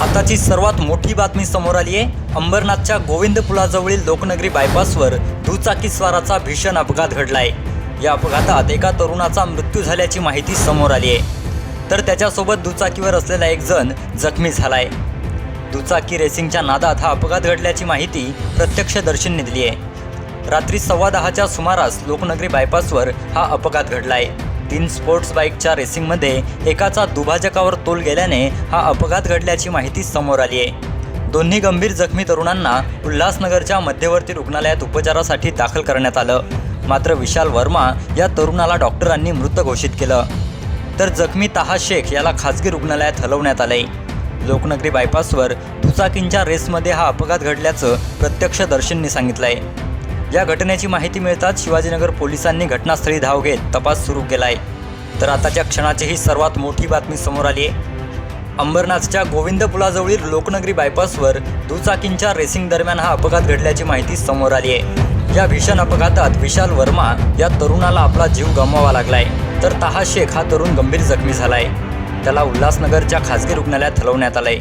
आताची सर्वात मोठी बातमी समोर आली आहे. अंबरनाथच्या गोविंद पुलाजवळील लोकनगरी बायपासवर दुचाकीस्वाराचा भीषण अपघात घडला आहे या अपघातात एका तरुणाचा मृत्यू झाल्याची माहिती समोर आली आहे. तर त्याच्यासोबत दुचाकीवर असलेला एक जण जखमी झालाय. दुचाकी रेसिंगच्या नादात हा अपघात घडल्याची माहिती प्रत्यक्षदर्शींनी दिली आहे. रात्री सव्वा दहाच्या सुमारास लोकनगरी बायपासवर हा अपघात घडला आहे तीन स्पोर्ट्स बाईकच्या रेसिंगमध्ये एकाचा दुभाजकावर तोल गेल्याने हा अपघात घडल्याची माहिती समोर आली आहे. दोन्ही गंभीर जखमी तरुणांना उल्हासनगरच्या मध्यवर्ती रुग्णालयात उपचारासाठी दाखल करण्यात आलं. मात्र विशाल वर्मा या तरुणाला डॉक्टरांनी मृत घोषित केलं. तर जखमी ताहा शेख याला खाजगी रुग्णालयात हलवण्यात आलंय. लोकनगरी बायपासवर दुचाकींच्या रेसमध्ये हा अपघात घडल्याचं प्रत्यक्षदर्शींनी सांगितलं आहे या घटनेची माहिती मिळताच शिवाजीनगर पोलिसांनी घटनास्थळी धाव घेत तपास सुरू केलाय. तर आताच्या क्षणाची ही सर्वात मोठी बातमी समोर आली आहे अंबरनाथच्या गोविंद पुलाजवळील लोकनगरी बायपासवर दुचाकींच्या रेसिंग दरम्यान हा अपघात घडल्याची माहिती समोर आली आहे या भीषण अपघातात विशाल वर्मा या तरुणाला आपला जीव गमवावा लागलाय. तर ताहा शेख हा तरुण गंभीर जखमी झालाय. त्याला उल्हासनगरच्या खासगी रुग्णालयात हलवण्यात आलंय.